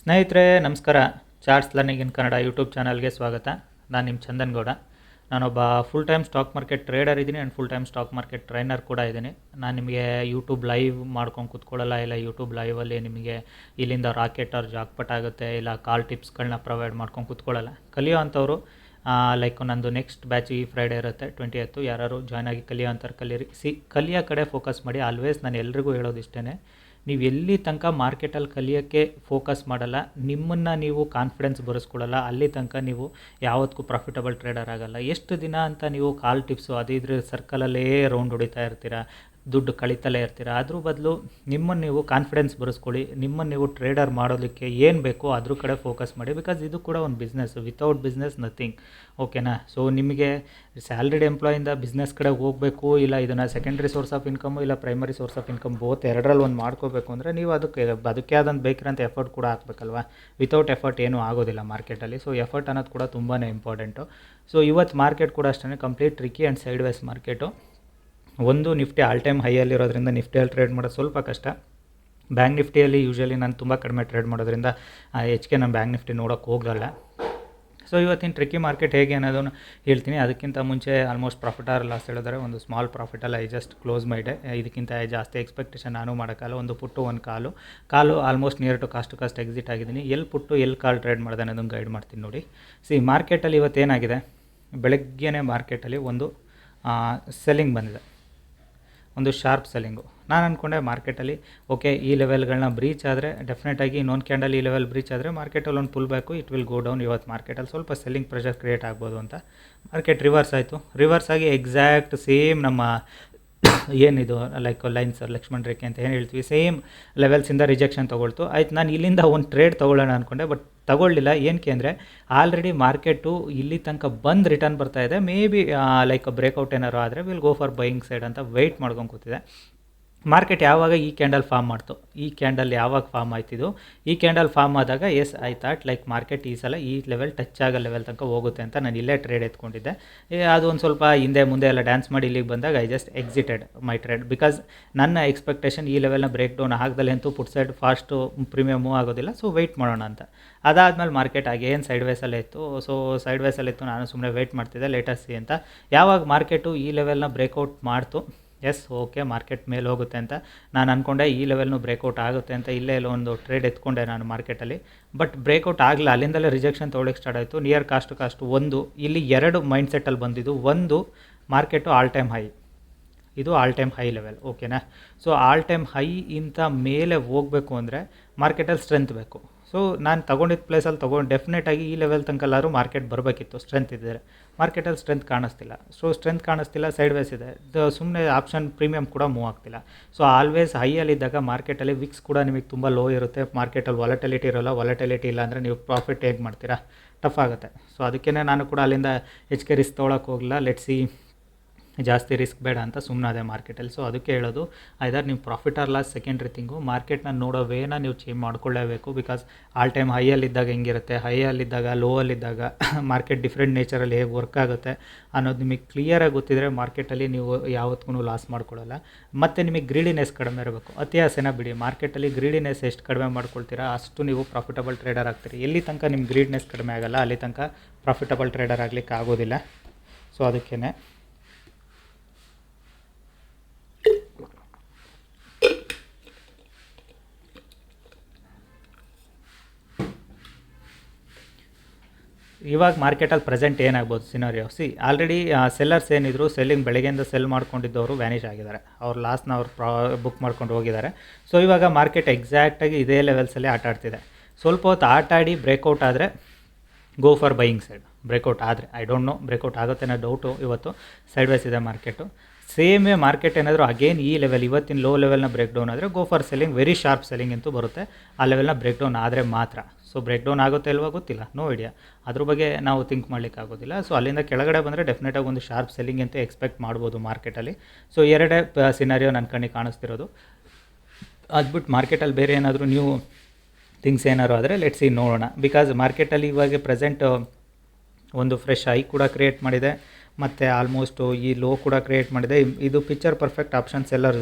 ಸ್ನೇಹಿತರೆ, ನಮಸ್ಕಾರ. Charts learning in Kannada YouTube ಚಾನಲ್ಗೆ ಸ್ವಾಗತ. ನಾನು ನಿಮ್ಮ ಚಂದನ್ ಗೌಡ ನಾನೊಬ್ಬ full time stock market trader ಇದ್ದೀನಿ and full time stock market trainer ಕೂಡ ಇದ್ದೀನಿ. ನಾನು ನಿಮಗೆ ಯೂಟ್ಯೂಬ್ ಲೈವ್ ಮಾಡ್ಕೊಂಡು ಕೂತ್ಕೊಳ್ಳಲ್ಲ, ಇಲ್ಲ ಯೂಟ್ಯೂಬ್ ಲೈವಲ್ಲಿ ನಿಮಗೆ ಇಲ್ಲಿಂದ ರಾಕೆಟ್ ಅವ್ರ ಜಾಕ್ಪಟ್ ಆಗುತ್ತೆ, ಇಲ್ಲ ಕಾಲ್ ಟಿಪ್ಸ್ಗಳನ್ನ ಪ್ರೊವೈಡ್ ಮಾಡ್ಕೊಂಡು ಕೂತ್ಕೊಳ್ಳಲ್ಲ. ಕಲಿಯೋ ಅಂಥವ್ರು ಲೈಕ್ ನಂದು ನೆಕ್ಸ್ಟ್ ಬ್ಯಾಚ್ ಈ ಫ್ರೈಡೇ ಇರುತ್ತೆ ಟ್ವೆಂಟಿ ಎತ್ತು ಯಾರು ಜಾಯ್ನ್ ಆಗಿ ಕಲಿಯೋ ಅಂತಾರೆ ಕಲೀರಿ. ಸಿ, ಕಲಿಯೋ ಕಡೆ ಫೋಕಸ್ ಮಾಡಿ ಆಲ್ವೇಸ್ ನಾನು ಎಲ್ರಿಗೂ ಹೇಳೋದು ಇಷ್ಟೇ ನೀವು ಎಲ್ಲಿ ತನಕ ಮಾರ್ಕೆಟಲ್ಲಿ ಕಲಿಯೋಕ್ಕೆ ಫೋಕಸ್ ಮಾಡಲ್ಲ, ನಿಮ್ಮನ್ನು ನೀವು ಕಾನ್ಫಿಡೆನ್ಸ್ ಬರೆಸ್ಕೊಳ್ಳಲ್ಲ, ಅಲ್ಲಿ ತನಕ ನೀವು ಯಾವತ್ತಿಗೂ ಪ್ರಾಫಿಟಬಲ್ ಟ್ರೇಡರ್ ಆಗಲ್ಲ. ಎಷ್ಟು ದಿನ ಅಂತ ನೀವು ಕಾಲ್ ಟಿಪ್ಸು ಅದು ಇದ್ರ ಸರ್ಕಲಲ್ಲೇ ರೌಂಡ್ ಹೊಡಿತಾ ಇರ್ತೀರಾ? ದುಡ್ಡು ಕಳೀತಲೇ ಇರ್ತೀರ. ಅದ್ರ ಬದಲು ನಿಮ್ಮನ್ನು ನೀವು ಕಾನ್ಫಿಡೆನ್ಸ್ ಬರೆಸ್ಕೊಳ್ಳಿ, ನಿಮ್ಮನ್ನು ನೀವು ಟ್ರೇಡರ್ ಮಾಡೋದಕ್ಕೆ ಏನು ಬೇಕೋ ಅದ್ರ ಕಡೆ ಫೋಕಸ್ ಮಾಡಿ ಬಿಕಾಸ್ ಇದು ಕೂಡ ಒಂದು ಬಿಸ್ನೆಸ್ ವಿತೌಟ್ ಬಿಸ್ನೆಸ್ ನಥಿಂಗ್ ಓಕೆನಾ ಸೊ ನಿಮಗೆ ಸ್ಯಾಲ್ರಿಡ್ ಎಂಪ್ಲಾಯಿಂದ ಬಿಸ್ನೆಸ್ ಕಡೆ ಹೋಗಬೇಕು, ಇಲ್ಲ ಇದನ್ನು ಸೆಕೆಂಡ್ರಿ ಸೋರ್ಸ್ ಆಫ್ ಇನ್ಕಮ್ ಇಲ್ಲ primary source of income both ಎರಡರಲ್ಲಿ ಒಂದು ಮಾಡ್ಕೋಬೇಕು ಅಂದರೆ ನೀವು ಅದಕ್ಕೆ ಅದಕ್ಕೆ ಆದಂತ ಬೇಕಿರೋಂಥ ಎಫರ್ಟ್ ಕೂಡ ಹಾಕ್ಬೇಕಲ್ವಾ? ವಿತೌಟ್ ಎಫರ್ಟ್ ಏನೂ ಆಗೋದಿಲ್ಲ ಮಾರ್ಕೆಟಲ್ಲಿ ಸೊ ಎಫರ್ಟ್ ಅನ್ನೋದು ಕೂಡ ತುಂಬಾ ಇಂಪಾರ್ಟೆಂಟು ಸೊ ಇವತ್ತು ಮಾರ್ಕೆಟ್ ಕೂಡ ಅಷ್ಟೇ complete tricky and sideways market ಒಂದು ನಿಫ್ಟಿ ಆಲ್ ಟೈಮ್ ಹೈಯಲ್ಲಿರೋದ್ರಿಂದ ನಿಫ್ಟಿಯಲ್ಲಿ ಟ್ರೇಡ್ ಮಾಡೋದು ಸ್ವಲ್ಪ ಕಷ್ಟ. ಬ್ಯಾಂಕ್ ನಿಫ್ಟಿಯಲ್ಲಿ ಯೂಶ್ವಲಿ ನಾನು ತುಂಬ ಕಡಿಮೆ ಟ್ರೇಡ್ ಮಾಡೋದ್ರಿಂದ ಹೆಚ್ಚಿಗೆ ನಾನು ಬ್ಯಾಂಕ್ ನಿಫ್ಟಿ ನೋಡೋಕೆ ಹೋಗಲ್ಲ. ಸೊ ಇವತ್ತಿನ ಟ್ರಿಕ್ಕಿ ಮಾರ್ಕೆಟ್ ಹೇಗೆ ಅನ್ನೋದನ್ನು ಹೇಳ್ತೀನಿ. ಅದಕ್ಕಿಂತ ಮುಂಚೆ ಆಲ್ಮೋಸ್ಟ್ ಪ್ರಾಫಿಟ್ ಆರ್ ಲಾಸ್ ಹೇಳಿದ್ರೆ ಒಂದು small ಪ್ರಾಫಿಟಲ್ಲ I just close my day ಇದಕ್ಕಿಂತ ಜಾಸ್ತಿ ಎಕ್ಸ್ಪೆಕ್ಟೇಷನ್ ನಾನು ಮಾಡೋಕ್ಕಲ್ಲ ಒಂದು ಪುಟ್ಟು, ಒಂದು call. Call almost near to cost to cost exit ಆಗಿದ್ದೀನಿ. ಎಲ್ಲಿ ಪುಟ್ಟು ಎಲ್ಲಿ ಕಾಲ್ ಟ್ರೇಡ್ ಮಾಡಿದೆ ಅನ್ನೋದನ್ನು ಗೈಡ್ ಮಾಡ್ತೀನಿ ನೋಡಿ. ಸಿ ಮಾರ್ಕೆಟಲ್ಲಿ ಇವತ್ತೇನಾಗಿದೆ? ಬೆಳಗ್ಗೆನೇ ಮಾರ್ಕೆಟಲ್ಲಿ ಒಂದು ಸೆಲ್ಲಿಂಗ್ ಬಂದಿದೆ. ಒಂದು ಶಾರ್ಪ್ ಸೆಲ್ಲಿಂಗು ನಾನು ಅಂದ್ಕೊಂಡೆ ಮಾರ್ಕೆಟಲ್ಲಿ ಓಕೆ ಈ ಲೆವೆಲ್ಗಳನ್ನ ಬ್ರೀಚ್ ಆದರೆ ಡೆಫಿನೆಟಾಗಿ ಇನ್ನೊಂದು ಕ್ಯಾಂಡಲ್ ಈ ಲೆವೆಲ್ ಬ್ರೀಚ್ ಆದರೆ ಮಾರ್ಕೆಟಲ್ಲಿ ಒಂದು pull back it will go down ಇವತ್ತು ಮಾರ್ಕೆಟಲ್ಲಿ ಸ್ವಲ್ಪ ಸೆಲ್ಲಿಂಗ್ ಪ್ರೆಷರ್ ಕ್ರಿಯೇಟ್ ಆಗ್ಬೋದು ಅಂತ. ಮಾರ್ಕೆಟ್ ರಿವರ್ಸ್ ಆಯಿತು. ರಿವರ್ಸ್ ಆಗಿ ಎಕ್ಸಾಕ್ಟ್ ಸೇಮ್ ನಮ್ಮ ಏನಿದು ಲೈಕ್ ಲೈನ್ಸ್ ಲಕ್ಷ್ಮಣ್ ರೇಖೆ ಅಂತ ಏನು ಹೇಳ್ತೀವಿ. ಸೇಮ್ ಲೆವೆಲ್ಸಿಂದ ರಿಜೆಕ್ಷನ್ ತೊಗೊಳ್ತು. ಆಯ್ತು, ನಾನು ಇಲ್ಲಿಂದ ಒಂದು ಟ್ರೇಡ್ ತೊಗೊಳ್ಳೋಣ ಅಂದ್ಕೊಂಡೆ ಬಟ್ ತಗೊಳ್ಳಿಲ್ಲ ಏನಕ್ಕೆ ಅಂದರೆ ಆಲ್ರೆಡಿ ಮಾರ್ಕೆಟು ಇಲ್ಲಿ ತನಕ ಬಂದು ರಿಟರ್ನ್ ಬರ್ತಾ ಇದೆ. ಮೇ ಬಿ ಲೈಕ್ ಬ್ರೇಕ್ಔಟ್ ಏನಾದ್ರು ಆದರೆ will go for buying side ಅಂತ ವೆಯ್ಟ್ ಮಾಡ್ಕೊಂಡು ಕೂತಿದೆ. ಮಾರ್ಕೆಟ್ ಯಾವಾಗ ಈ ಕ್ಯಾಂಡಲ್ ಫಾರ್ಮ್ ಮಾಡ್ತು, ಈ ಕ್ಯಾಂಡಲ್ ಯಾವಾಗ ಫಾರ್ಮ್ ಆಯ್ತಿದ್ದು ಈ ಕ್ಯಾಂಡಲ್ ಫಾರ್ಮ್ ಆದಾಗ as I thought like market ಈ ಸಲ ಈ ಲೆವೆಲ್ ಟಚ್ ಆಗೋ ಲೆವೆಲ್ ತನಕ ಹೋಗುತ್ತೆ ಅಂತ ನಾನು ಇಲ್ಲೇ ಟ್ರೇಡ್ ಎತ್ಕೊಂಡಿದ್ದೆ. ಅದು ಒಂದು ಸ್ವಲ್ಪ ಹಿಂದೆ ಮುಂದೆ ಎಲ್ಲ ಡ್ಯಾನ್ಸ್ ಮಾಡಿ ಇಲ್ಲಿಗೆ ಬಂದಾಗ I just exited my trade because ನನ್ನ ಎಕ್ಸ್ಪೆಕ್ಟೇಷನ್ ಈ ಲೆವೆಲ್ನ ಬ್ರೇಕ್ ಡೌನ್ ಆಗದಲ್ಲೇ ಅಂತೂ put side fast premium move ಆಗೋದಿಲ್ಲ ಸೊ ವೆಯ್ಟ್ ಮಾಡೋಣ ಅಂತ. ಅದಾದಮೇಲೆ ಮಾರ್ಕೆಟ್ ಆಗೇನು ಸೈಡ್ ವೇಸಲ್ಲೇ ಇತ್ತು ಸೊ ಸೈಡ್ ವೇಸಲ್ಲಿ ಇತ್ತು, ನಾನು ಸುಮ್ಮನೆ ವೆಯ್ಟ್ ಮಾಡ್ತಿದ್ದೆ ಲೇಟೆಸ್ಟ್ ಅಂತ. ಯಾವಾಗ ಮಾರ್ಕೆಟು ಈ ಲೆವೆಲ್ನ ಬ್ರೇಕ್ಔಟ್ ಮಾಡ್ತು ಎಸ್ ಓಕೆ ಮಾರ್ಕೆಟ್ ಮೇಲೆ ಹೋಗುತ್ತೆ ಅಂತ. ನಾನು ಅಂದ್ಕೊಂಡೆ ಈ ಲೆವೆಲ್ನು ಬ್ರೇಕೌಟ್ ಆಗುತ್ತೆ ಅಂತ ಇಲ್ಲೇ ಎಲ್ಲ ಒಂದು ಟ್ರೇಡ್ ಎತ್ಕೊಂಡೆ ನಾನು ಮಾರ್ಕೆಟಲ್ಲಿ ಬಟ್ ಬ್ರೇಕೌಟ್ ಆಗಲ್ಲ ಅಲ್ಲಿಂದಲೇ ರಿಜೆಕ್ಷನ್ ತೊಗೊಳಕ್ಕೆ ಸ್ಟಾರ್ಟ್ ಆಯಿತು. ನಿಯರ್ ಕಾಸ್ಟ್ ಕಾಸ್ಟ್ ಒಂದು. ಇಲ್ಲಿ ಎರಡು ಮೈಂಡ್ ಸೆಟ್ಟಲ್ಲಿ ಬಂದಿದ್ದು. ಒಂದು ಮಾರ್ಕೆಟು ಆಲ್ ಟೈಮ್ ಹೈ ಇದು ಆಲ್ ಟೈಮ್ ಹೈ ಲೆವೆಲ್ ಓಕೆನಾ ಸೊ ಆಲ್ ಟೈಮ್ ಹೈ ಇಂಥ ಮೇಲೆ ಹೋಗಬೇಕು ಅಂದರೆ ಮಾರ್ಕೆಟಲ್ಲಿ ಸ್ಟ್ರೆಂತ್ ಬೇಕು. ಸೊ ನಾನು ತೊಗೊಂಡಿದ್ದ ಪ್ಲೇಸಲ್ಲಿ ತೊಗೊಂಡು ಡೆಫಿನೆಟಾಗಿ ಈ ಲೆವೆಲ್ ತನಕಲ್ಲಾದ್ರೂ ಮಾರ್ಕೆಟ್ ಬರಬೇಕಿತ್ತು. ಸ್ಟ್ರೆಂತ್ ಇದ್ದರೆ ಮಾರ್ಕೆಟಲ್ಲಿ ಸ್ಟ್ರೆಂತ್ ಕಾಣಿಸ್ತಿಲ್ಲ. ಸೊ ಸ್ಟ್ರೆಂತ್ ಕಾಣಿಸ್ತಿಲ್ಲ ಸೈಡ್ ವೇಸ್ ಇದೆ ಸುಮ್ಮನೆ ಆಪ್ಷನ್ ಪ್ರೀಮಿಯಮ್ ಕೂಡ ಮೂವ್ ಆಗ್ತಿಲ್ಲ. ಸೊ ಆಲ್ವೇಸ್ ಹೈಯಲ್ಲಿದ್ದಾಗ ಮಾರ್ಕೆಟಲ್ಲಿ ವಿಕ್ಸ್ ಕೂಡ ನಿಮಗೆ ತುಂಬ ಲೋ ಇರುತ್ತೆ. ಮಾರ್ಕೆಟಲ್ಲಿ ವಾಲಟಿಲಿಟಿ ಇರೋಲ್ಲ. ವಾಲಟಿಲಿಟಿ ಇಲ್ಲ ಅಂದರೆ ನೀವು ಪ್ರಾಫಿಟ್ ಹೇಗೆ ಮಾಡ್ತೀರಾ? ಟಫ್ ಆಗುತ್ತೆ. ಸೊ ಅದಕ್ಕೇ ನಾನು ಕೂಡ ಅಲ್ಲಿಂದ ಹೆಚ್ಚಿಗೆ ರಿಸ್ಕ್ ತೊಗೊಳಕ್ಕೆ ಹೋಗಿಲ್ಲ ಲೆಟ್ ಸಿ ಜಾಸ್ತಿ ರಿಸ್ಕ್ ಬೇಡ ಅಂತ ಸುಮ್ಮನಾದೆ ಮಾರ್ಕೆಟಲ್ಲಿ. ಸೊ ಅದಕ್ಕೆ ಹೇಳೋದು ಐದರ್ ನೀವು profit or loss secondary thing ಮಾರ್ಕೆಟ್ನ ನೋಡೋ ವೇನ ನೀವು ಚೇಂಜ್ ಮಾಡ್ಕೊಳ್ಳೇಬೇಕು. ಬಿಕಾಸ್ ಆಲ್ ಟೈಮ್ ಹೈಯಲ್ಲಿದ್ದಾಗ ಹೆಂಗಿರುತ್ತೆ? ಹೈಯಲ್ಲಿದ್ದಾಗ ಲೋವಲ್ಲಿದ್ದಾಗ ಮಾರ್ಕೆಟ್ ಡಿಫ್ರೆಂಟ್ ನೇಚರಲ್ಲಿ ಹೇಗೆ ವರ್ಕ್ ಆಗುತ್ತೆ ಅನ್ನೋದು ನಿಮಗೆ ಕ್ಲಿಯರಾಗಿ ಗೊತ್ತಿದ್ರೆ ಮಾರ್ಕೆಟಲ್ಲಿ ನೀವು ಯಾವತ್ತಿಗೂ ಲಾಸ್ ಮಾಡ್ಕೊಳ್ಳಲ್ಲ. ಮತ್ತು ನಿಮಗೆ ಗ್ರೀಡಿನೆಸ್ ಕಡಿಮೆ ಇರಬೇಕು. ಅತಿಯಾಸೆನ ಬಿಡಿ. ಮಾರ್ಕೆಟಲ್ಲಿ ಗ್ರೀಡಿನೆಸ್ ಎಷ್ಟು ಕಡಿಮೆ ಮಾಡ್ಕೊಳ್ತೀರಾ? ಅಷ್ಟು ನೀವು ಪ್ರಾಫಿಟಬಲ್ ಟ್ರೇಡರ್ ಆಗ್ತೀರಿ. ಎಲ್ಲಿ ತನಕ ನಿಮ್ಮ ಗ್ರೀಡ್ನೆಸ್ ಕಡಿಮೆ ಆಗಲ್ಲ, ಅಲ್ಲಿ ತನಕ ಪ್ರಾಫಿಟಬಲ್ ಟ್ರೇಡರ್ ಆಗಲಿಕ್ಕೆ ಆಗೋದಿಲ್ಲ. ಸೊ ಅದಕ್ಕೇ ಇವಾಗ ಮಾರ್ಕೆಟಲ್ಲಿ ಪ್ರೆಸೆಂಟ್ ಏನಾಗ್ಬೋದು ಸಿನಾರಿಯೋ ಸಿ ಆಲ್ರೆಡಿ ಸೆಲ್ಲರ್ಸ್ ಏನಿದ್ರು ಸೆಲ್ಲಿಂಗ್ ಬೆಳಗ್ಗೆಯಿಂದ ಸೆಲ್ ಮಾಡ್ಕೊಂಡಿದ್ದವರು ವ್ಯಾನಿಷ್ ಆಗಿದ್ದಾರೆ. ಅವ್ರು ಲಾಸ್ನ ಅವ್ರು ಪ್ರಾ ಬುಕ್ ಮಾಡ್ಕೊಂಡು ಹೋಗಿದ್ದಾರೆ. ಸೊ ಇವಾಗ ಮಾರ್ಕೆಟ್ ಎಕ್ಸಾಕ್ಟಾಗಿ ಇದೇ ಲೆವೆಲ್ಸಲ್ಲಿ ಆಟ ಆಡ್ತಿದೆ. ಸ್ವಲ್ಪ ಹೊತ್ತು ಆಟ ಆಡಿ ಬ್ರೇಕೌಟ್ ಆದರೆ go for buying side breakout ಆದರೆ ಐ ಡೋಂಟ್ ನೋ ಬ್ರೇಕೌಟ್ ಆಗುತ್ತೆ ಅನ್ನೋ ಡೌಟು ಇವತ್ತು ಸೈಡ್ ವೈಸ್ ಇದೆ ಮಾರ್ಕೆಟು ಸೇಮೇ ಮಾರ್ಕೆಟ್ ಏನಾದರೂ ಅಗೇನ್ ಈ ಲೆವೆಲ್ ಇವತ್ತಿನ ಲೋ ಲೆವೆಲ್ನ ಬ್ರೇಕ್ ಡೌನ್ ಆದರೆ go for selling very sharp selling ಅಂತೂ ಬರುತ್ತೆ. ಆ ಲೆವೆಲ್ನ ಬ್ರೇಕ್ ಡೌನ್ ಆದರೆ ಮಾತ್ರ. ಸೊ ಬ್ರೇಕ್ ಡೌನ್ ಆಗುತ್ತೆ ಇಲ್ವಾ ಗೊತ್ತಿಲ್ಲ. ನೋ ಐಡಿಯಾ ಅದ್ರ ಬಗ್ಗೆ ನಾವು ಥಿಂಕ್ ಮಾಡ್ಲಿಕ್ಕೆ ಆಗೋದಿಲ್ಲ. ಸೊ ಅಲ್ಲಿಂದ ಕೆಳಗಡೆ ಬಂದರೆ ಡೆಫಿನೆಟಾಗಿ ಒಂದು ಶಾರ್ಪ್ ಸೆಲ್ಲಿಂಗ್ ಅಂತ ಎಕ್ಸ್ಪೆಕ್ಟ್ ಮಾಡ್ಬೋದು ಮಾರ್ಕೆಟಲ್ಲಿ ಸೊ ಎರಡೇ ಸಿನಾರಿಯೋ ನನ್ನ ಕಣ್ಣಿಗೆ ಕಾಣಿಸ್ತಿರೋದು. ಅದ್ಬಿಟ್ಟು ಮಾರ್ಕೆಟಲ್ಲಿ ಬೇರೆ ಏನಾದರೂ ನೀವು ಥಿಂಗ್ಸ್ ಏನಾದ್ರು ಆದರೆ ಲೆಟ್ಸ್ ನೋಡೋಣ. ಬಿಕಾಸ್ ಮಾರ್ಕೆಟಲ್ಲಿ ಇವಾಗ ಪ್ರೆಸೆಂಟ್ ಒಂದು ಫ್ರೆಶ್ ಐ ಕೂಡ ಕ್ರಿಯೇಟ್ ಮಾಡಿದೆ. ಮತ್ತು ಆಲ್ಮೋಸ್ಟು ಈ ಲೋ ಕೂಡ ಕ್ರಿಯೇಟ್ ಮಾಡಿದೆ. ಇದು picture perfect option seller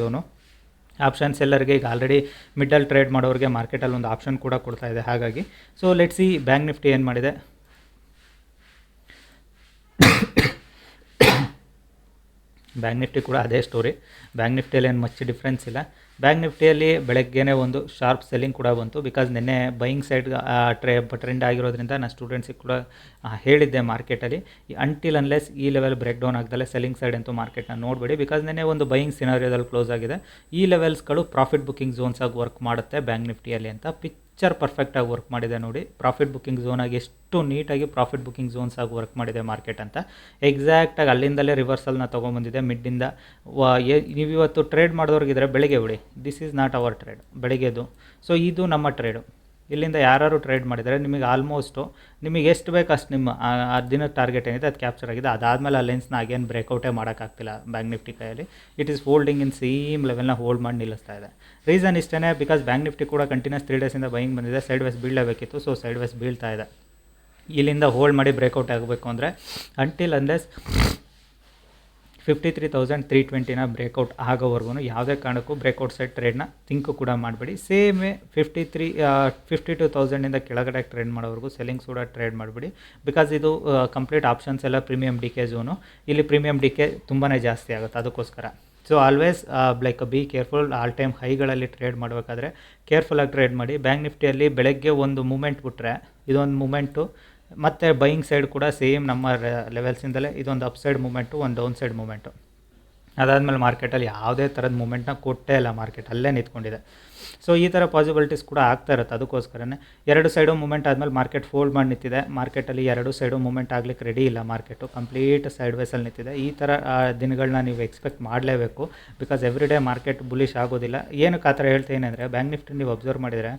zone ಎಲ್ಲರಿಗೆ ಈಗ ಆಲ್ರೆಡಿ ಮಿಡಲ್ ಟ್ರೇಡ್ ಮಾಡೋರಿಗೆ ಮಾರ್ಕೆಟಲ್ಲಿ ಒಂದು ಆಪ್ಷನ್ ಕೂಡ ಕೊಡ್ತಾ ಇದೆ. ಹಾಗಾಗಿ ಸೊ ಲೆಟ್ಸಿ ಬ್ಯಾಂಕ್ ನಿಫ್ಟಿ ಏನು ಮಾಡಿದೆ. ಬ್ಯಾಂಕ್ ನಿಫ್ಟಿ ಕೂಡ ಅದೇ ಸ್ಟೋರಿ ಬ್ಯಾಂಕ್ ನಿಫ್ಟಿಯಲ್ಲಿ ಏನು ಮಚ್ ಡಿಫ್ರೆನ್ಸ್ ಇಲ್ಲ. ಬ್ಯಾಂಕ್ ನಿಫ್ಟಿಯಲ್ಲಿ ಬೆಳಗ್ಗೆನೇ ಒಂದು ಶಾರ್ಪ್ ಸೆಲ್ಲಿಂಗ್ ಕೂಡ ಬಂತು. ಬಿಕಾಸ್ ನಿನ್ನೆ ಬೈಯಿಂಗ್ ಸೈಡ್ ಟ್ರೇ ಟ್ರೆಂಡ್ ಆಗಿರೋದ್ರಿಂದ ನಾನು ಸ್ಟೂಡೆಂಟ್ಸಿಗೆ ಕೂಡ ಹೇಳಿದ್ದೆ ಮಾರ್ಕೆಟಲ್ಲಿ ಅಂಟಿಲ್ ಅನ್ಲೆಸ್ ಈ ಲೆವೆಲ್ ಬ್ರೇಕ್ ಡೌನ್ ಆಗ್ದಲೆ ಸೆಲ್ಲಿಂಗ್ ಸೈಡ್ ಅಂತೂ ಮಾರ್ಕೆಟ್ನ ನೋಡಬೇಡಿ. ಬಿಕಾಸ್ ನಿನ್ನೆ ಒಂದು ಬೈಯಿಂಗ್ ಸಿನಾರಿಯೋದಲ್ಲಿ ಕ್ಲೋಸ್ ಆಗಿದೆ. ಈ ಲೆವೆಲ್ಸ್ಗಳು ಪ್ರಾಫಿಟ್ ಬುಕಿಂಗ್ ಝೋನ್ಸ್ ಆಗಿ ವರ್ಕ್ ಮಾಡುತ್ತೆ ಬ್ಯಾಂಕ್ ನಿಫ್ಟಿಯಲ್ಲಿ ಅಂತ. ಪಿಕ್ಚರ್ ಪರ್ಫೆಕ್ಟಾಗಿ ವರ್ಕ್ ಮಾಡಿದೆ ನೋಡಿ. ಪ್ರಾಫಿಟ್ ಬುಕ್ಕಿಂಗ್ ಝೋನಾಗಿ ಎಷ್ಟು ನೀಟಾಗಿ ಪ್ರಾಫಿಟ್ ಬುಕ್ಕಿಂಗ್ ಝೋನ್ಸ್ ಆಗಿ ವರ್ಕ್ ಮಾಡಿದೆ ಮಾರ್ಕೆಟ್ ಅಂತ. ಎಕ್ಸಾಕ್ಟಾಗಿ ಅಲ್ಲಿಂದಲೇ ರಿವರ್ಸಲ್ನ ತೊಗೊಂಬಂದಿದೆ ಮಿಡ್ಡಿಂದ ನೀವು ಇವತ್ತು ಟ್ರೇಡ್ ಮಾಡಿದವ್ರಿಗಿದ್ರೆ ಬೆಳಿಗ್ಗೆ ಬಿಡಿ. This is not our trade ಬೆಳಿಗ್ಗೆದು so ಇದು ನಮ್ಮ ಟ್ರೇಡು ಇಲ್ಲಿಂದ ಯಾರು ಟ್ರೇಡ್ ಮಾಡಿದರೆ ನಿಮಗೆ ಆಲ್ಮೋಸ್ಟು ನಿಮಗೆ ಎಷ್ಟು ಬೇಕು ಅಷ್ಟು ನಿಮ್ಮ, ಆ- ದಿನದ ಟಾರ್ಗೆಟ್ ಏನಿದೆ ಅದು ಕ್ಯಾಪ್ಚರ್ ಆಗಿದೆ. ಅದಾದಮೇಲೆ ಆ ಲೆನ್ಸ್ನ ಅಗೇನ್ ಬ್ರೇಕೌಟೇ ಮಾಡೋಕ್ಕಾಗ್ತಿಲ್ಲ ಬ್ಯಾಂಕ್ ನಿಫ್ಟಿ ಕೈಯಲ್ಲಿ. It is holding in same ಲೆವೆಲ್ನ hold ಮಾಡಿ ನಿಲ್ಲಿಸ್ತಾ ಇದೆ. ರೀಸನ್ ಇಷ್ಟೇ ಬಿಕಾಸ್ ಬ್ಯಾಂಕ್ ನಿಫ್ಟಿ ಕೂಡ ಕಂಟಿನ್ಯೂಸ್ ತ್ರೀ ಡೇಸಿಂದ ಬೈಯಿಂಗ್ ಬಂದಿದೆ. ಸೈಡ್ ವೈಸ್ ಬೀಳಲೇಬೇಕಿತ್ತು ಸೊ ಸೈಡ್ ವೈಸ್ ಬೀಳ್ತಾ ಇದೆ. ಇಲ್ಲಿಂದ ಹೋಲ್ಡ್ ಮಾಡಿ ಬ್ರೇಕೌಟ್ ಆಗಬೇಕು ಅಂದರೆ until unless fifty three thousand three ಟ್ವೆಂಟಿನ breakout ಆಗೋವರೆಗೂ ಯಾವುದೇ ಕಾರಣಕ್ಕೂ ಬ್ರೇಕೌಟ್ ಸೈಡ್ ಟ್ರೇಡ್ನ ತಿಂಕು ಕೂಡ ಮಾಡಬೇಡಿ. ಸೇಮೇ ಫಿಫ್ಟಿ ತ್ರೀ ಫಿಫ್ಟಿ ಟು ತೌಸಂಡಿಂದ ಕೆಳಗಡೆ ಟ್ರೇಡ್ ಮಾಡೋವರೆಗೂ ಸೆಲ್ಲಿಂಗ್ಸ್ ಕೂಡ ಟ್ರೇಡ್ ಮಾಡಬೇಡಿ. ಬಿಕಾಸ್ ಇದು ಕಂಪ್ಲೀಟ್ ಆಪ್ಷನ್ಸ್ ಎಲ್ಲ ಪ್ರೀಮಿಯಂ ಡಿ ಕೆ ಝೋನು ಇಲ್ಲಿ ಪ್ರೀಮಿಯಂ ಡಿ ಕೆ ತುಂಬಾ ಜಾಸ್ತಿ ಆಗುತ್ತೆ ಅದಕ್ಕೋಸ್ಕರ. So always like be careful all time ಹೈಗಳಲ್ಲಿ trade ಮಾಡಬೇಕಾದ್ರೆ ಕೇರ್ಫುಲ್ಲಾಗಿ ಟ್ರೇಡ್ ಮಾಡಿ. ಬ್ಯಾಂಕ್ ನಿಫ್ಟಿಯಲ್ಲಿ ಬೆಳಗ್ಗೆ ಒಂದು ಮೂಮೆಂಟ್ ಬಿಟ್ಟರೆ ಇದೊಂದು ಮೂಮೆಂಟು ಮತ್ತು ಬೈಯಿಂಗ್ ಸೈಡ್ ಕೂಡ ಸೇಮ್ ನಮ್ಮ ಲೆವೆಲ್ಸಿಂದಲೇ ಇದೊಂದು ಅಪ್ ಸೈಡ್ ಮೂಮೆಂಟು ಒಂದು ಡೌನ್ ಸೈಡ್ ಮೂಮೆಂಟು ಅದಾದಮೇಲೆ ಮಾರ್ಕೆಟಲ್ಲಿ ಯಾವುದೇ ಥರದ ಮೂಮೆಂಟ್ನ ಕೊಟ್ಟೇ ಇಲ್ಲ ಮಾರ್ಕೆಟ್ ಅಲ್ಲೇ ನಿಂತ್ಕೊಂಡಿದೆ. ಸೊ ಈ ಥರ ಪಾಸಿಬಿಲಿಟೀಸ್ ಕೂಡ ಆಗ್ತಾ ಇರುತ್ತೆ. ಅದಕ್ಕೋಸ್ಕರನೇ ಎರಡು ಸೈಡು ಮೂಮೆಂಟ್ ಆದಮೇಲೆ ಮಾರ್ಕೆಟ್ ಫೋಲ್ಡ್ ಮಾಡಿ ನಿಂತಿದೆ. ಮಾರ್ಕೆಟಲ್ಲಿ ಎರಡು ಸೈಡು ಮೂಮೆಂಟ್ ಆಗಲಿಕ್ಕೆ ರೆಡಿ ಇಲ್ಲ ಮಾರ್ಕೆಟು ಕಂಪ್ಲೀಟ್ ಸೈಡ್ ವೇಸಲ್ಲಿ ನಿಂತಿದೆ. ಈ ಥರ ದಿನಗಳನ್ನ ನೀವು ಎಕ್ಸ್ಪೆಕ್ಟ್ ಮಾಡಲೇಬೇಕು. Because every day market bullish ಆಗೋದಿಲ್ಲ. ಏನಕ್ಕೆ ಆ ಥರ ಹೇಳ್ತೀನಿ ಅಂದರೆ ಬ್ಯಾಂಕ್ ನಿಫ್ಟಿ ನೀವು ಅಬ್ಸರ್ವ್ ಮಾಡಿದರೆ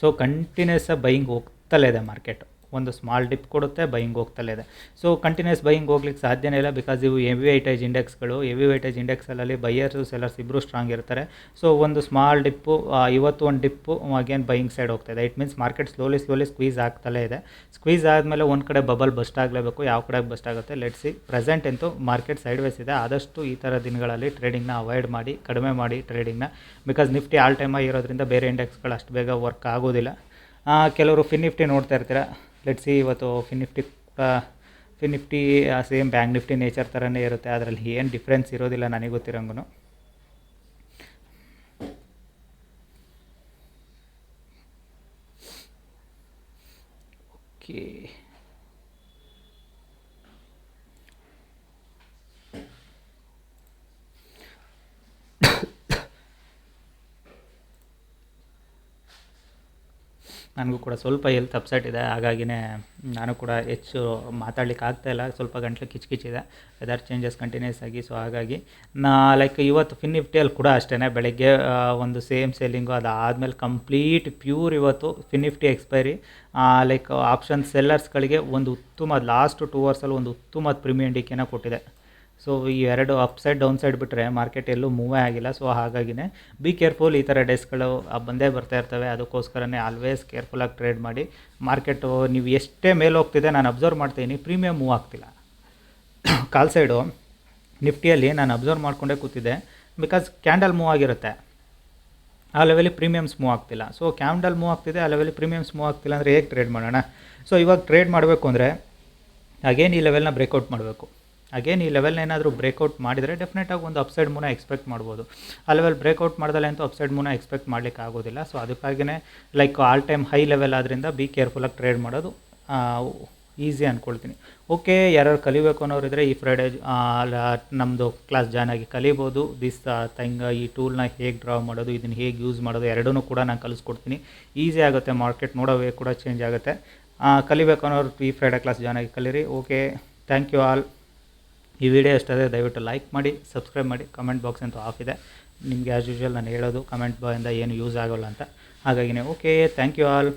ಸೊ ಕಂಟಿನ್ಯೂಸ್ ಬೈಯಿಂಗ್ ಹೋಗ್ತಲೇ ಇದೆ ಮಾರ್ಕೆಟ್ ಒಂದು ಸ್ಮಾಲ್ ಡಿಪ್ ಕೊಡುತ್ತೆ ಬೈಯಿಂಗ್ ಹೋಗ್ತಲೇ ಇದೆ. ಸೊ ಕಂಟಿನ್ಯೂಸ್ ಬೈಯಿಂಗ್ ಹೋಗ್ಲಿಕ್ಕೆ ಸಾಧ್ಯನೇ ಇಲ್ಲ ಬಿಕಾಸ್ ಇವು ಹೆವಿ ವೈಟೇಜ್ ಇಂಡೆಕ್ಸ್ಗಳು ಹೆವಿ ವೈಟೇಜ್ ಇಂಡೆಕ್ಸಲ್ಲಿ ಬೈಯರ್ಸು ಸೆಲ್ಲರ್ಸ್ ಇಬ್ಬರು ಸ್ಟ್ರಾಂಗ್ ಇರ್ತಾರೆ. ಸೊ ಒಂದು ಸ್ಮಾಲ್ ಡಿಪ್ಪು ಇವತ್ತು ಒಂದು ಡಿಪ್ಪು ಅಗೇನ್ ಬೈಯಿಂಗ್ ಸೈಡ್ ಹೋಗ್ತಾ ಇದೆ. It means market slowly slowly squeeze ಆಗ್ತಲೇ ಇದೆ. ಸ್ಕ್ವೀಸ್ ಆದಮೇಲೆ ಒಂದು ಕಡೆ ಬಬಲ್ ಬಸ್ಟ್ ಆಗಲೇಬೇಕು, ಯಾವ ಕಡೆ ಬಸ್ಟ್ ಆಗುತ್ತೆ. ಲೆಟ್ ಸಿ ಪ್ರೆಸೆಂಟ್ ಅಂತೂ ಮಾರ್ಕೆಟ್ ಸೈಡ್ ವೇಸ್ ಇದೆ. ಆದಷ್ಟು ಈ ಥರ ದಿನಗಳಲ್ಲಿ ಟ್ರೇಡಿಂಗ್ನ ಅವಾಯ್ಡ್ ಮಾಡಿ, ಕಡಿಮೆ ಮಾಡಿ ಟ್ರೇಡಿಂಗ್ನ ಬಿಕಾಸ್ ನಿಫ್ಟಿ ಆಲ್ ಟೈಮ್ ಆಗಿರೋದ್ರಿಂದ ಬೇರೆ ಇಂಡೆಕ್ಸ್ಗಳು ಅಷ್ಟು ಬೇಗ ವರ್ಕ್ ಆಗೋದಿಲ್ಲ. ಕೆಲವರು ಫಿನ್ ನಿಫ್ಟಿ ನೋಡ್ತಾ ಇರ್ತೀರ? ಲೆಟ್ ಸಿ ಇವತ್ತು ಫಿನ್ ನಿಫ್ಟಿ ಕೂಡ fin Nifty same bank Nifty nature ಥರನೇ ಇರುತ್ತೆ. ಅದರಲ್ಲಿ ಏನು ಡಿಫ್ರೆನ್ಸ್ ಇರೋದಿಲ್ಲ ನನಗೆ ಗೊತ್ತಿರೋಂಗೂ ಓಕೆ ನನಗೂ ಕೂಡ ಸ್ವಲ್ಪ ಹೆಲ್ತ್ ಅಪ್ಸೆಟ್ ಇದೆ. ಹಾಗಾಗಿನೇ ನಾನು ಕೂಡ ಹೆಚ್ಚು ಮಾತಾಡ್ಲಿಕ್ಕೆ ಆಗ್ತಾ ಇಲ್ಲ. ಸ್ವಲ್ಪ ಗಂಟ್ಲು ಕಿಚ್ಕಿಚ್ಚಿದೆ. ವೆದರ್ ಚೇಂಜಸ್ ಕಂಟಿನ್ಯೂಸ್ ಆಗಿ ಸೊ ಹಾಗಾಗಿ ನಾ ಲೈಕ್ ಇವತ್ತು ಫಿನ್ ನಿಫ್ಟಿಯಲ್ಲಿ ಕೂಡ ಅಷ್ಟೇ ಬೆಳಗ್ಗೆ ಒಂದು ಸೇಮ್ ಸೇಲಿಂಗು ಆದಮೇಲೆ ಕಂಪ್ಲೀಟ್ ಪ್ಯೂರ್ ಇವತ್ತು Fin Nifty expiry like option ಸೆಲ್ಲರ್ಸ್ಗಳಿಗೆ ಒಂದು ಉತ್ತಮ ಲಾಸ್ಟ್ ಟೂ ಅವರ್ಸಲ್ಲಿ ಒಂದು ಉತ್ತಮ ಪ್ರೀಮಿಯಂ ಡಿಕೆನ ಕೊಟ್ಟಿದೆ. ಸೊ ಈ ಎರಡು ಅಪ್ ಸೈಡ್ ಡೌನ್ ಸೈಡ್ ಬಿಟ್ಟರೆ ಮಾರ್ಕೆಟ್ ಎಲ್ಲೂ ಮೂವೇ ಆಗಿಲ್ಲ. ಸೊ ಹಾಗಾಗಿನೇ ಬಿ ಕೇರ್ಫುಲ್ ಈ ಥರ ಡೆಸ್ಕ್ಗಳು ಬಂದೇ ಬರ್ತಾ ಇರ್ತವೆ. ಅದಕ್ಕೋಸ್ಕರನೇ ಆಲ್ವೇಸ್ ಕೇರ್ಫುಲ್ಲಾಗಿ ಟ್ರೇಡ್ ಮಾಡಿ. ಮಾರ್ಕೆಟು ನೀವು ಎಷ್ಟೇ ಮೇಲೆ ಹೋಗ್ತಿದೆ ನಾನು ಅಬ್ಸರ್ವ್ ಮಾಡ್ತೀನಿ. ಪ್ರೀಮಿಯಮ್ ಮೂವ್ ಆಗ್ತಿಲ್ಲ. ಕಾಲ್ ಸೈಡು ನಿಫ್ಟಿಯಲ್ಲಿ ನಾನು ಅಬ್ಸರ್ವ್ ಮಾಡಿಕೊಂಡೇ ಕೂತಿದ್ದೆ. ಬಿಕಾಸ್ ಕ್ಯಾಂಡಲ್ ಮೂವ್ ಆಗಿರುತ್ತೆ. ಆ ಲೆವೆಲಿ ಪ್ರೀಮಿಯಮ್ಸ್ ಮೂವ್ ಆಗ್ತಿಲ್ಲ. ಸೊ ಕ್ಯಾಂಡಲ್ ಮೂವ್ ಆಗ್ತಿದೆ, ಆ ಲೆವೆಲಿ ಪ್ರೀಮಿಯಮ್ಸ್ ಮೂವ್ ಆಗ್ತಿಲ್ಲ ಅಂದರೆ ಹೇಗೆ ಟ್ರೇಡ್ ಮಾಡೋಣ? ಸೊ ಇವಾಗ ಟ್ರೇಡ್ ಮಾಡಬೇಕು ಅಂದರೆ ಅಗೇನ್ ಈ ಲೆವೆಲ್ನ ಬ್ರೇಕೌಟ್ ಮಾಡಬೇಕು. ಅಗೇನ್ ಈ ಲೆವೆಲ್ನ ಏನಾದರೂ ಬ್ರೇಕೌಟ್ ಮಾಡಿದರೆ ಡೆಫಿನೆಟಾಗಿ ಒಂದು ಅಪ್ಸೈಡ್ ಮೂನ ಎಕ್ಸ್ಪೆಕ್ಟ್ ಮಾಡ್ಬೋದು. ಆ ಲೆವೆಲ್ ಬ್ರೇಕೌಟ್ ಮಾಡ್ದಲ್ಲೇ ಅಂತೂ ಅಪ್ಸೈಡ್ ಮೂನ ಎಕ್ಸ್ಪೆಕ್ಟ್ ಮಾಡಲಿಕ್ಕೆ ಆಗೋದಿಲ್ಲ. ಸೊ ಅದಕ್ಕಾಗಿಯೇ like all time high level ಆದ್ದರಿಂದ ಬಿ ಕೇರ್ಫುಲ್ಲಾಗಿ ಟ್ರೇಡ್ ಮಾಡೋದು ಈಸಿ ಅಂದ್ಕೊಳ್ತೀನಿ ಓಕೆ ಯಾರು ಕಲಿಬೇಕು ಅನ್ನೋರಿದ್ರೆ ಈ ಫ್ರೈಡೇ ನಮ್ಮದು ಕ್ಲಾಸ್ ಜಾಯ್ನ್ ಆಗಿ ಕಲಿಬೋದು. ದಿಸ್ ಥಿಂಗ್ ಈ ಟೂಲ್ನ ಹೇಗೆ ಡ್ರಾ ಮಾಡೋದು, ಇದನ್ನು ಹೇಗೆ ಯೂಸ್ ಮಾಡೋದು ಎರಡೂ ಕೂಡ ನಾನು ಕಲಿಸ್ಕೊಡ್ತೀನಿ. ಈಸಿ ಆಗುತ್ತೆ ಮಾರ್ಕೆಟ್ ನೋಡೋ ವೇ ಕೂಡ ಚೇಂಜ್ ಆಗುತ್ತೆ. ಕಲಿಬೇಕು ಅನ್ನೋರು ಈ ಫ್ರೈಡೇ ಕ್ಲಾಸ್ ಜಾಯ್ನ್ ಆಗಿ ಕಲೀರಿ. ಓಕೆ ಥ್ಯಾಂಕ್ ಯು ಆಲ್ ಈ ವಿಡಿಯೋ ಎಷ್ಟಾದರೆ ದಯವಿಟ್ಟು ಲೈಕ್ ಮಾಡಿ ಸಬ್ಸ್ಕ್ರೈಬ್ ಮಾಡಿ ಕಮೆಂಟ್ ಬಾಕ್ಸ್ ಅಂತೂ ಆಫ್ ಇದೆ. ನಿಮಗೆ ಆ್ಯಸ್ ಯೂಶ್ವಲ್ ನಾನು ಹೇಳೋದು ಕಮೆಂಟ್ ಬಾಯಿಂದ ಏನು ಯೂಸ್ ಆಗೋಲ್ಲ ಅಂತ. ಹಾಗಾಗಿ ಓಕೆ ಥ್ಯಾಂಕ್ ಯು ಆಲ್